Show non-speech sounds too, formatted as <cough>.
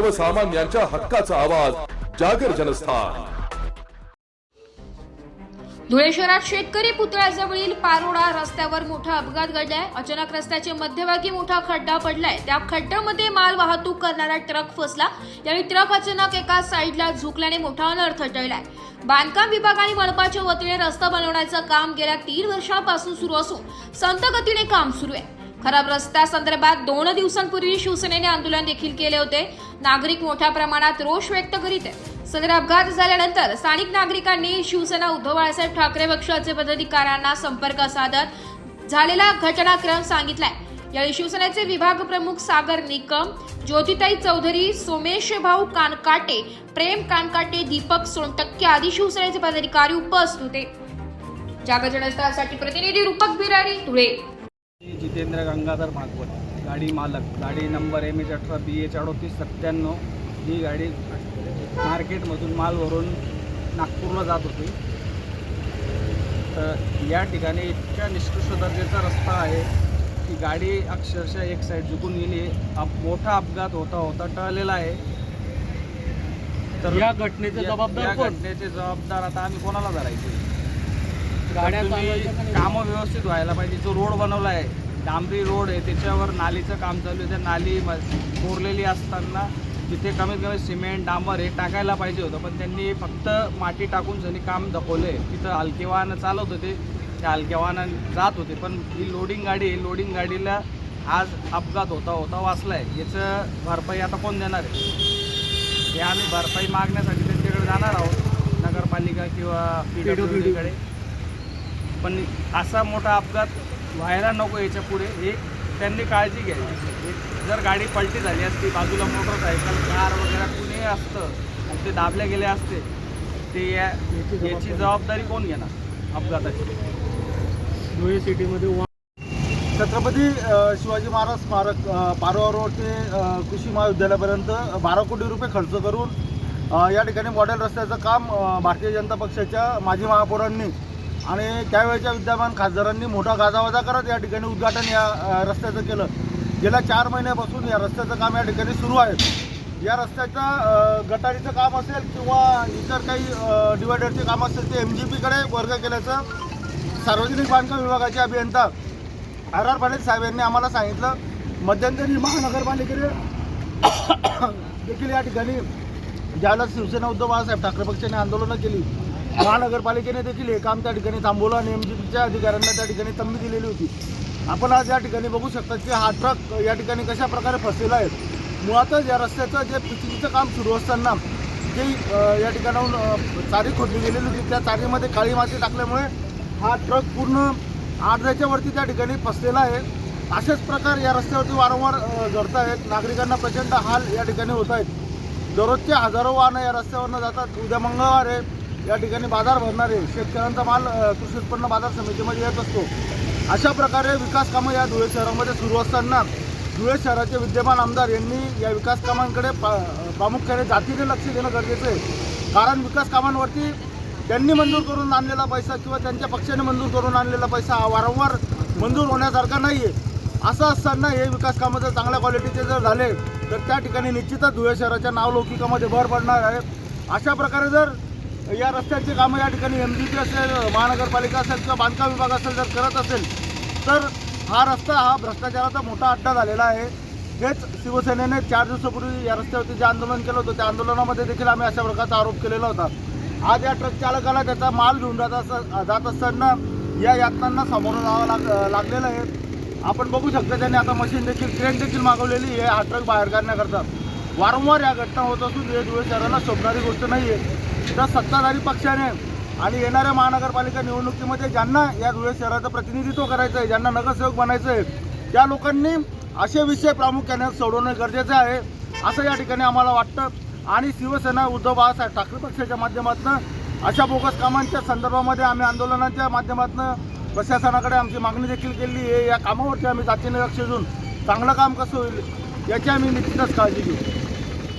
सर्वसामान्यांच्या हक्काचा आवाज जागर जनस्थान. धुळे शहरात शेतकरी पुतळ्याजवळील पारोडा रस्त्यावर मोठा अपघात घडलाय. अचानक रस्त्याचे मध्यभागी मोठा खड्डा पडलाय. त्या खड्ड्यामध्ये माल वाहतूक करणारा ट्रक फसला. यावेळी ट्रक अचानक एका साईडला झुकल्याने मोठा अनर्थ टळलाय. बांधकाम विभाग आणि मनपाच्या वतीने रस्ता बनवण्याचं काम गेल्या तीन वर्षांपासून सुरू असून संत गतीने काम सुरू आहे. खराब रस्त्यासंदर्भात दोन दिवसांपूर्वी शिवसेनेने आंदोलन देखील केले होते. नागरिक मोठ्या प्रमाणात रोष व्यक्त करीत आहे सदर अपघात झाल्यानंतर स्थानिक नागरिकांनी शिवसेना उद्धव बाळासाहेब ठाकरे पक्षाचे पदाधिकाऱ्यांना संपर्क साधत झालेला घटनाक्रम सांगितलाय. यावेळी शिवसेनेचे विभाग प्रमुख सागर निकम ज्योतिताई चौधरी सोमेश भाऊ कानकाटे प्रेम कानकाटे दीपक सोनटक्के आदी शिवसेनेचे पदाधिकारी उपस्थित होते. जागर प्रतिनिधी रूपक बिरारी धुळे. जितेंद्र गंगाधर भागवत गाडी मालक. गाडी नंबर एम एच अठरा बी एच अडोतीस सत्त्याण्णव. ही गाडी मार्केटमधून माल भरून नागपूरला जात होती. तर या ठिकाणी इतक्या निष्कृष्ट दर्जाचा रस्ता आहे की गाडी अक्षरशः एक साईड झुकून गेली अप मोठा अपघात होता होता टळलेला आहे. या घटनेचे जबाबदार या? घटनेचे जबाबदार आता आम्ही कोणाला धरायचे? गाड्या तुम्ही? कामं व्यवस्थित व्हायला पाहिजे. जो रोड बनवला आहे डांबरी रोड आहे त्याच्यावर नालीचं काम चालू आहे. त्या नाली कोरलेली असताना तिथे कमीत कमी सिमेंट डांबर हे टाकायला पाहिजे होतं. पण त्यांनी फक्त माती टाकून त्यांनी काम दाखवलं आहे तिथं हलके वाहनं चालवत होते. त्या हलक्या वाहनं जात होते. पण ही लोडिंग गाडी आहे लोडिंग गाडीला आज अपघात होता होता वाचला आहे याचं भरपाई आता कोण देणार आहे? हे आम्ही भरपाई मागण्यासाठी त्यांच्याकडे जाणार आहोत. नगरपालिका किंवा पी पण असा मोठा अपघात व्हायला नको याच्यापुढे. हे त्यांनी काळजी घ्यायची. एक जर गाडी पलटी झाली असती बाजूला मोटरसायकल कार वगैरे कुणी असतं आणि ते दाबले गेले असते ते या याची जबाबदारी कोण घेणार अपघाताची? धुळे सिटीमध्ये वा- छत्रपती शिवाजी महाराज स्मारक अ, पारोळा रोड ते कृषी महाविद्यालयापर्यंत बारा कोटी रुपये खर्च करून या ठिकाणी मॉडेल रस्त्याचं काम भारतीय जनता पक्षाच्या माजी महापौरांनी आणि त्यावेळच्या विद्यमान खासदारांनी मोठा गाजावाजा करत या ठिकाणी उद्घाटन या रस्त्याचं केलं. गेल्या चार महिन्यापासून या रस्त्याचं काम या ठिकाणी सुरू आहे. या रस्त्याचं गटारीचं काम असेल किंवा इतर काही डिवायडरचे काम असेल ते एम जी पीकडे वर्ग केल्याचं सार्वजनिक बांधकाम विभागाचे अभियंता आर आर पाटील साहेब यांनी आम्हाला सांगितलं. मध्यंतरी महानगरपालिकेने <coughs> देखील या ठिकाणी ज्याला शिवसेना उद्धव बाळासाहेब ठाकरे पक्षाने आंदोलनं केली. महानगरपालिकेने देखील हे काम त्या ठिकाणी थांबवलं आणि एम जी पीच्या अधिकाऱ्यांना त्या ठिकाणी तंबी दिलेली होती. आपण आज या ठिकाणी बघू शकता की हा ट्रक या ठिकाणी कशा प्रकारे फसलेला आहे. मुळातच या रस्त्याचं जे पिचिंगचं काम सुरू असताना जे या ठिकाणाहून चारी खोदली गेलेली होती त्या चारीमध्ये काळी माती टाकल्यामुळे हा ट्रक पूर्ण अर्ध्याच्या त्या ठिकाणी फसलेला आहे. असेच प्रकार या रस्त्यावरती वारंवार घडत आहेत नागरिकांना प्रचंड हाल या ठिकाणी होत आहेत दररोजचे हजारो वाहनं या रस्त्यावरनं जातात. उद्या मंगळवार आहे. या ठिकाणी बाजार भरणारे शेतकऱ्यांचा माल कृषी उत्पन्न बाजार समितीमध्ये येत असतो. अशा प्रकारे विकास कामं या धुळे शहरामध्ये सुरू असताना धुळे शहराचे विद्यमान आमदार यांनी या विकास कामांकडे पा- प्रामुख्याने जातीने लक्ष देणं गरजेचं आहे. कारण विकास कामांवरती त्यांनी मंजूर करून आणलेला पैसा किंवा त्यांच्या पक्षाने मंजूर करून आणलेला पैसा हा वारंवार मंजूर होण्यासारखा नाही आहे असं असताना हे विकास कामं जर चांगल्या क्वालिटीचे जर झाले तर त्या ठिकाणी निश्चितच धुळे शहराच्या नावलौकिकामध्ये भर पडणार आहे. अशा प्रकारे जर या रस्त्याचे कामं या ठिकाणी एम जी पी असेल महानगरपालिका असेल किंवा बांधकाम विभाग असेल जर करत असेल तर हा रस्ता हा भ्रष्टाचाराचा मोठा अड्डा झालेला आहे. हेच शिवसेनेने चार दिवसापूर्वी या रस्त्यावरती जे आंदोलन केलं होतं त्या आंदोलनामध्ये देखील आम्ही अशा प्रकारचा आरोप केलेला होता. आज या ट्रक चालकाला त्याचा माल घेऊन जात असता जात असताना या यातनांना सामोरं जावं लाग लागलेलं आहे. आपण बघू शकतो त्यांनी आता मशीन देखील क्रेन देखील मागवलेली आहे. हा ट्रक बाहेर काढण्याकरता. वारंवार या घटना होत असून हे धुळे शहराला शोभणारी गोष्ट नाही आहे त्या सत्ताधारी पक्षाने आणि येणाऱ्या महानगरपालिका निवडणुकीमध्ये ज्यांना या धुळे शहराचं प्रतिनिधित्व करायचं आहे ज्यांना नगरसेवक बनायचं आहे त्या लोकांनी असे विषय प्रामुख्याने सोडवणे गरजेचे आहे असं या ठिकाणी आम्हाला वाटतं. आणि शिवसेना उद्धव बाळासाहेब ठाकरे पक्षाच्या माध्यमातून अशा बोगस कामांच्या संदर्भामध्ये आम्ही आंदोलनाच्या माध्यमातून प्रशासनाकडे आमची मागणी देखील केली आहे. या कामावरती आम्ही जातीने लक्ष देऊन चांगलं काम कसं होईल याची आम्ही निश्चितच काळजी घेऊ.